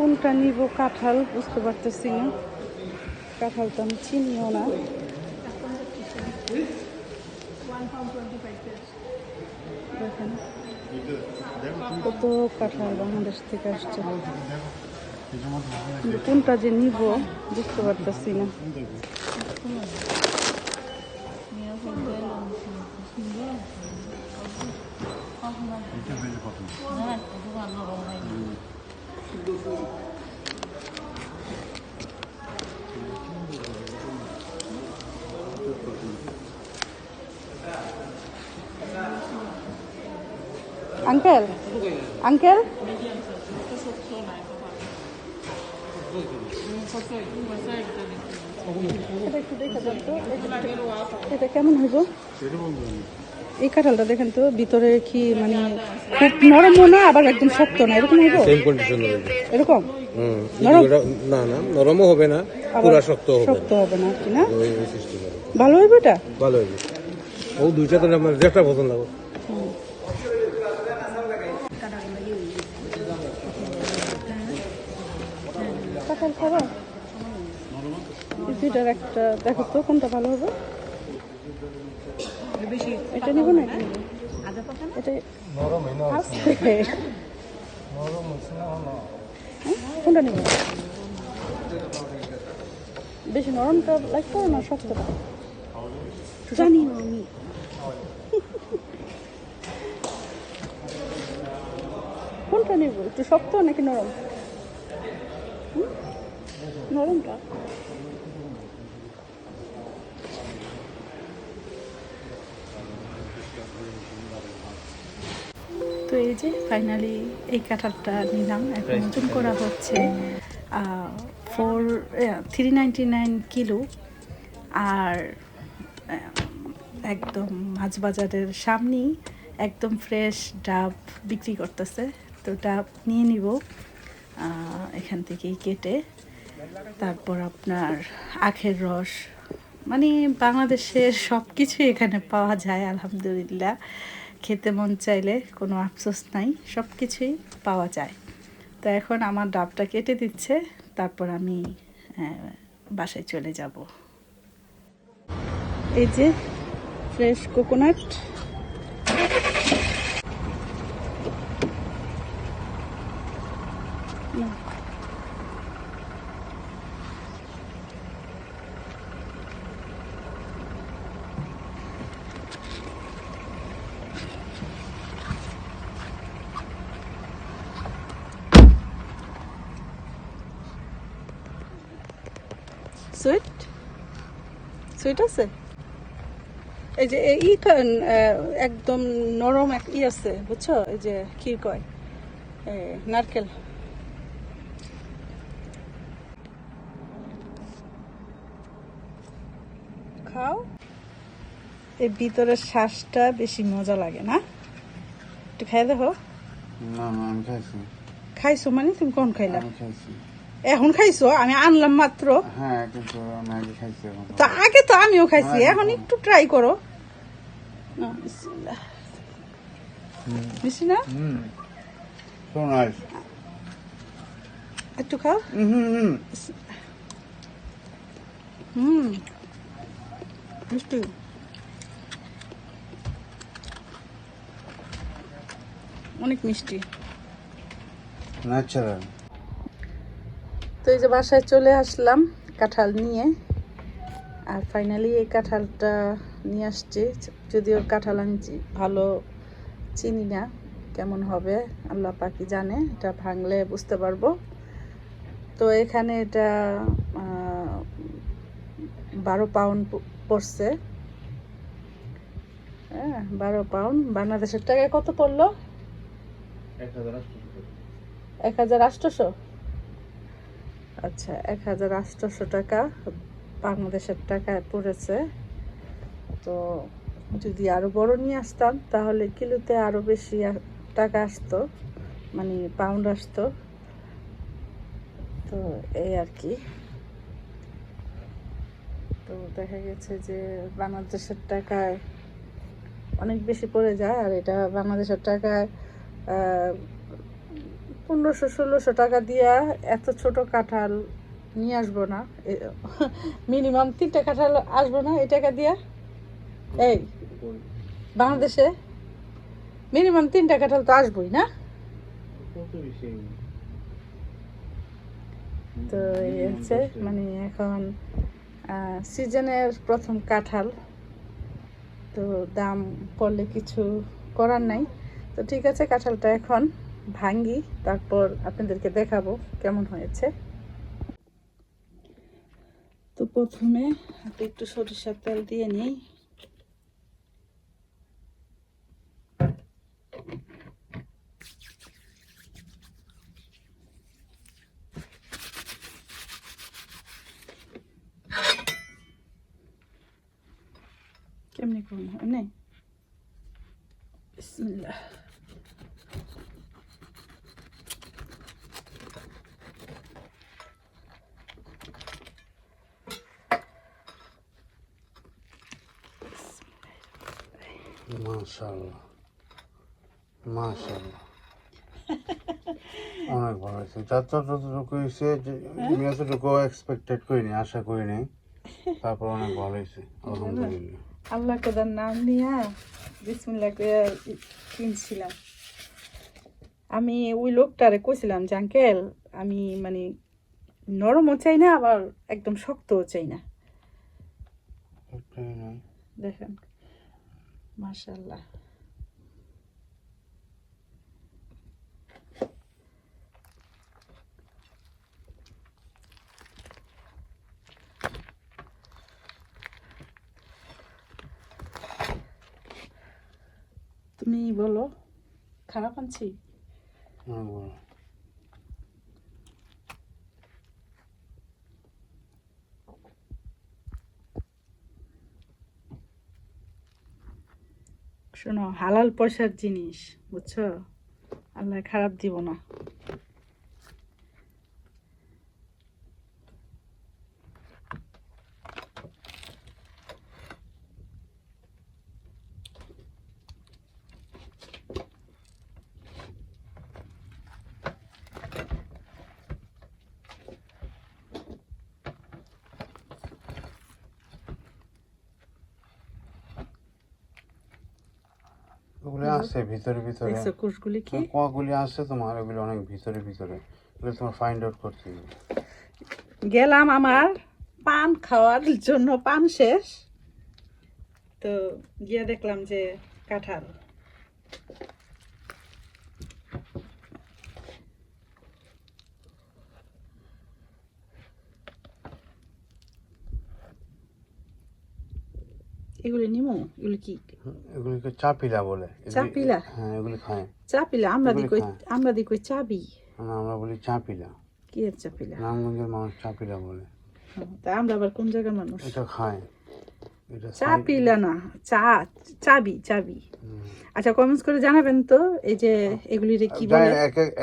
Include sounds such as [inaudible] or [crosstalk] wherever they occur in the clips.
কোনটা নিব? কাঁঠাল, বুঝতে পারতেছি না। কাঁঠাল তো আমি চিনিও না। কত কাঁঠাল বাংলাদেশ থেকে আসছে। কোনটা যে নিব, বুঝতে পারতেছি না। আঙ্কেল আঙ্কেল এটা কেমন হইব? এই কাঁঠালটা দেখেন তো ভিতরে কি মানে খুব নরমও না আবার একদম শক্ত না এরকম হইব? সেম কন্ডিশন হবে। এরকম? নরম? না না নরমও হবে না পুরা শক্ত হবে শক্ত হবে না কি না? হবে ভালো হইব এটা? ভালো হবে ও দুইটা তো আমার যেটা পছন্দ লাগবে কাঁঠাল খাবা? দুইটার একটা দেখো তো কোনটা ভালো হবে? এটা নিব না? এটা নিব এটা আছে। হ্যাঁ? কোনটা নিব? বেশি নরমটা লাগতো না শক্তটা জানি না আমি। কোনটা নিব? একটু শক্ত নাকি নরম? হুম? নরমটা? এই যে ফাইনালি এই কাঁঠালটা নিলাম। এখন ওজন করা হচ্ছে four three ninety nine kilo. আর একদম মাছ বাজারের সামনেই একদম ফ্রেশ ডাব বিক্রি করতেছে। তো ডাব নিয়ে নিব এখান থেকেই কেটে। তারপর আপনার আখের রস মানে বাংলাদেশের সব কিছুই এখানে পাওয়া যায় আলহামদুলিল্লাহ। খেতে মন চাইলে কোনো আফসোস নাই সব কিছুই পাওয়া যায়। তো এখন আমার ডাবটা কেটে দিচ্ছে, তারপর আমি বাসায় চলে যাব। এই যে ফ্রেশ কোকোনাট সুইট? সুইট আছে? এই যে ই একদম নরম এক ই আছে বুঝছ? এই যে কি কয়? নারকেল। খাও। এই ভিতরের শ্বাসটা বেশি মজা লাগে না? একটু খাই দেখো। না না আমি খাইছি। খাইছো মানে? তুমি কোন খাইলা? আমি খাইছি। এখন খাইছো? আমি আনলাম মাত্র। হ্যাঁ তো আগে তো আমিও খাইছি এখন একটু ট্রাই করো। মিষ্টি না? একটু খাও। হুম মিষ্টি। অনেক মিষ্টি। ন্যাচারাল এই যে বাসায় চলে আসলাম কাঁঠাল নিয়ে। আর ফাইনালি এই কাঁঠালটা নিয়ে আসছি। যদিও কাঁঠাল আমি ভালো চিনি না কেমন হবে আল্লাহ পাকি জানে এটা ভাঙলে বুঝতে পারব। তো এখানে এটা বারো পাউন্ড পড়ছে। হ্যাঁ বারো পাউন্ড বাংলাদেশের টাকায় কত পড়ল? এক হাজার আটশোশো? আচ্ছা এক হাজার আটশোশো টাকা বাংলাদেশের টাকায় পড়েছে। তো যদি আরও বড় নিয়ে আসতাম, তাহলে কিলোতে আরও বেশি টাকা আসতো মানে পাউন্ড আসতো। তো এই আর কি। তো দেখা গেছে যে বাংলাদেশের টাকায় অনেক বেশি পড়ে যায়, আর এটা বাংলাদেশের টাকায় পনেরোশো, ষোলোশো টাকা দিয়া এত ছোট কাঁঠাল নিয়ে আসব না। মিনিমাম তিনটা কাঁঠাল আসব না এই টাকা দিয়া? এই, বাংলাদেশে মিনিমাম তিনটা কাঁঠাল তো আসবোই না? তো এই হচ্ছে মানে এখন সিজনের প্রথম কাঁঠাল। তো দাম পড়লে কিছু করার নাই। তো ঠিক আছে, কাঁঠালটা এখন ভাঙ্গি, তারপর আপনাদেরকে দেখাবো কেমন হয়েছে। তো প্রথমে হাতে একটু সরিষার তেল দিয়ে নিই কেমনি করুন? এমনি বিসমিল্লাহ। মাশাআল্লাহ মাশাআল্লাহ। [laughs] অনেক ভালো হয়েছে। যাত্রা যতটুকু হয়েছে যে আমি এতটুকু এক্সপেক্টেড করিনি আশা করিনি। তারপর অনেক ভালো হয়েছে [laughs] আলহামদুলিল্লাহ। আল্লাহ কেদার নাম নিয়া বিসমিল্লাহ কিনছিলাম। আমি ওই লোকটারে কইছিলাম যে আঙ্কেল আমি মানে নরমও চাই না আবার একদম শক্তও চাই না। দেখেন। মাশাল্লাহ তুমি বলো খারাপ আনছি শোনো হালাল পয়সার জিনিস বুঝছ? আল্লাহ খারাপ দিব না। ওগুলো আছে ভিতরে ভিতরে। দেখছ কোষগুলি কি? কোয়াগুলি আছে তোমার ওগুলো অনেক ভিতরে ভিতরে। এগুলো তোমার ফাইন্ড আউট করতে হবে। গেলাম আমার পান খাওয়ার জন্য পান শেষ। তো গিয়ে দেখলাম যে কাঁঠাল। এগুলি নিমো এগুলি কি? এগুলিকে চাপিলা বলে। চাপিলা? হ্যাঁ এগুলি খায়। চাপিলা আমরা দি কই আমরা দি কই চাবি? মানে আমরা বলি চাপিলা। কি এর চাপিলা? মানুষ চাপিলা বলে। তা আমরা আবার কোন জায়গার মানুষ? এটা খায়। চাপিলা না চা চাবি চাবি। আচ্ছা কমেন্টস করে জানাবেন তো এই যে এগুলিরে কি বলে? না,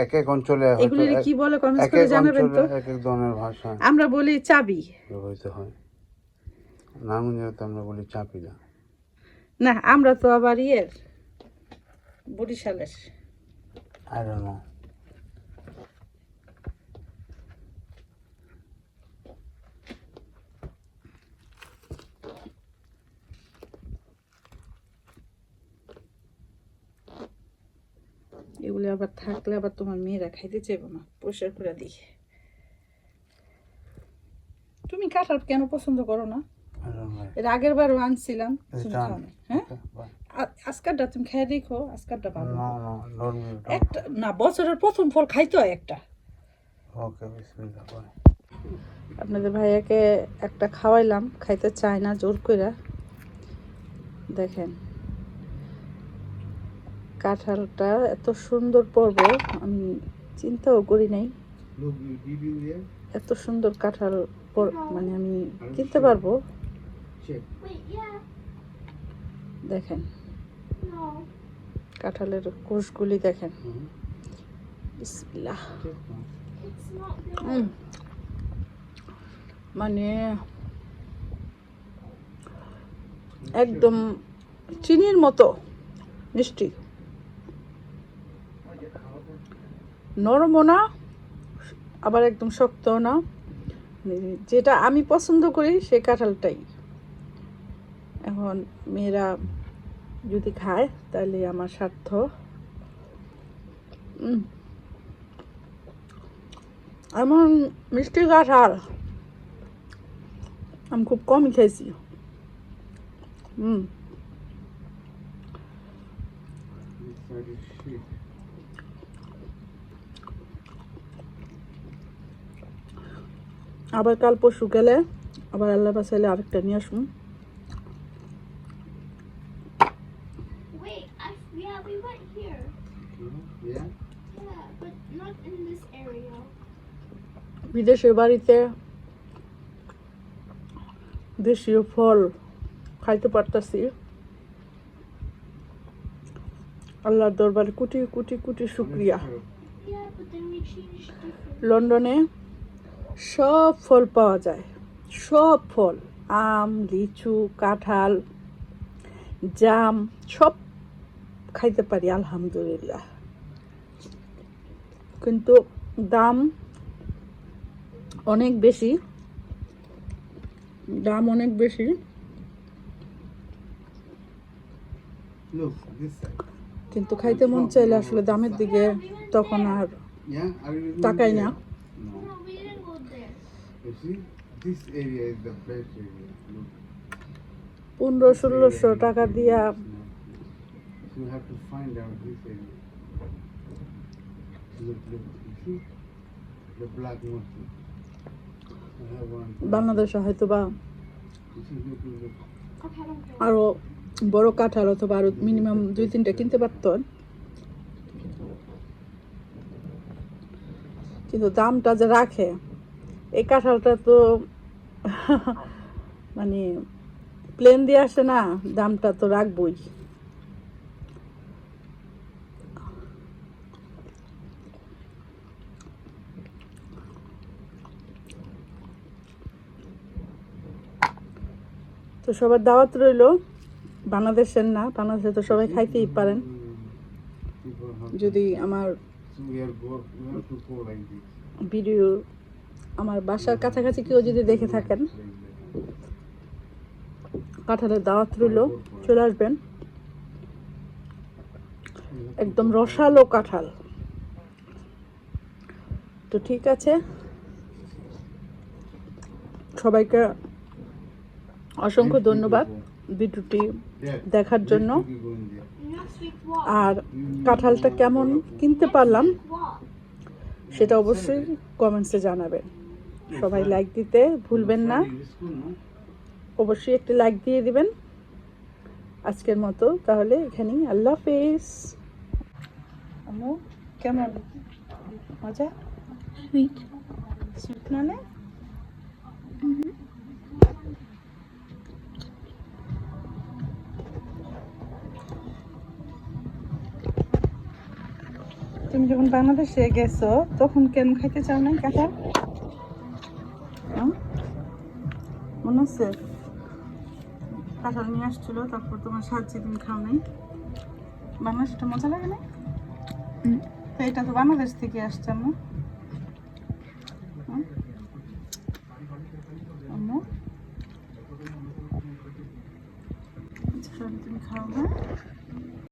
এক এক অঞ্চলে এগুলিরে কি বলে কমেন্টস করে জানাবেন তো। এক এক ধরনের ভাষা। আমরা বলি চাবি। হয়। নারায়ণগঞ্জে তো আমরা বলি চাপিলা না আমরা তো আবার ইয়ের বরিশালের। আই ডোন্ট নো এগুলি আবার থাকলে আবার তোমার মেয়েরা খাইতে চাইব না পরিষ্কার করে দিই। তুমি কাঁঠাল কেন পছন্দ করো নো? এর আগের বারও আনছিলাম হ্যাঁ? আজকারটা তুমি খাই দেখো আজকারটা ডোন্ট একটা না বছরের প্রথম ফল খাইতে হয় একটা। ওকে বিসমিল্লাহ বয় আপনাদের ভাইয়াকে একটা খাওয়াইলাম খাইতে চায় না জোর কইরা। দেখেন কাঁঠালটা এত সুন্দর পর্ব আমি চিন্তাও করি নাই। এত সুন্দর কাঁঠাল পর- মানে আমি কিনতে পারব. দেখেন। কাঁঠালের কোষগুলি দেখেন। বিসমিল্লাহ। মানে একদম চিনির মতো মিষ্টি। নরমও না আবার একদম শক্তও না। মানে যেটা আমি পছন্দ করি সে কাঁঠালটাই। এখন মেয়েরা যদি খায়, তাহলে আমার স্বার্থ। এমন মিষ্টি কাঁঠাল আমি খুব কমই খেয়েছি হুম. আবার কাল পরশু গেলে আবার আল্লাহ বাসাইলে আরেকটা নিয়ে আসুন বিদেশের বাড়িতে দেশীয় ফল খাইতে পারতাছি। আল্লাহর দরবারে কুটি কুটি কুটি শুক্রিয়া. লন্ডনে সব ফল পাওয়া যায়। সব ফল, আম, লিচু, কাঁঠাল, জাম, সব খাইতে পারি, আলহামদুলিল্লাহ। কিন্তু দাম অনেক বেশি দাম অনেক বেশি. কিন্তু খাইতে মন চাইলে আসলে দামের দিকে তখন আর তাকাই না. পনেরো ষোলোশো টাকা দিয়া. Look, look, you see? The black monkey. বাংলাদেশে হয়তো বা You see, look, look, look. Okay, I don't care. আরও বড় কাঁঠাল অথবা আরও মিনিমাম দুই তিনটা কিনতে পারতেন কিন্তু দামটা যে রাখে এই কাঁঠালটা তো [laughs] মানে প্লেন দিয়ে আসে না দামটা তো রাখবই তো সবার দাওয়াত রইল। বাংলাদেশের না, বাংলাদেশে তো সবাই খাইতেই পারেন। যদি আমার. ভিডিও আমার বাসার কাছাকাছি কেউ যদি দেখে থাকেন, কাঁঠালের দাওয়াত রইল, চলে আসবেন। একদম রসালো কাঁঠাল। তো ঠিক আছে। সবাইকে অসংখ্য ধন্যবাদ ভিডিওটি দেখার জন্য. আর কাঁঠালটা কেমন কিনতে পারলাম সেটা অবশ্যই কমেন্টসে জানাবেন। সবাই লাইক দিতে ভুলবেন না? অবশ্যই একটি লাইক দিয়ে দিবেন। আজকের মতো তাহলে এখানেই। আল্লাহ হাফেজ। আম্মু কেমন? মজা? সুইট সুইট মানে? তুমি যখন বাংলাদেশে গেছো তখন কেন খাইতে চাও না কাঁঠাল? মনে আছে? কাঁঠাল নিয়ে আসছিল তারপর তোমার সাহায্যে তুমি খাও নাই। বাংলাদেশটা মজা লাগে না তো এটা তো বাংলাদেশ থেকে আসছে হুম?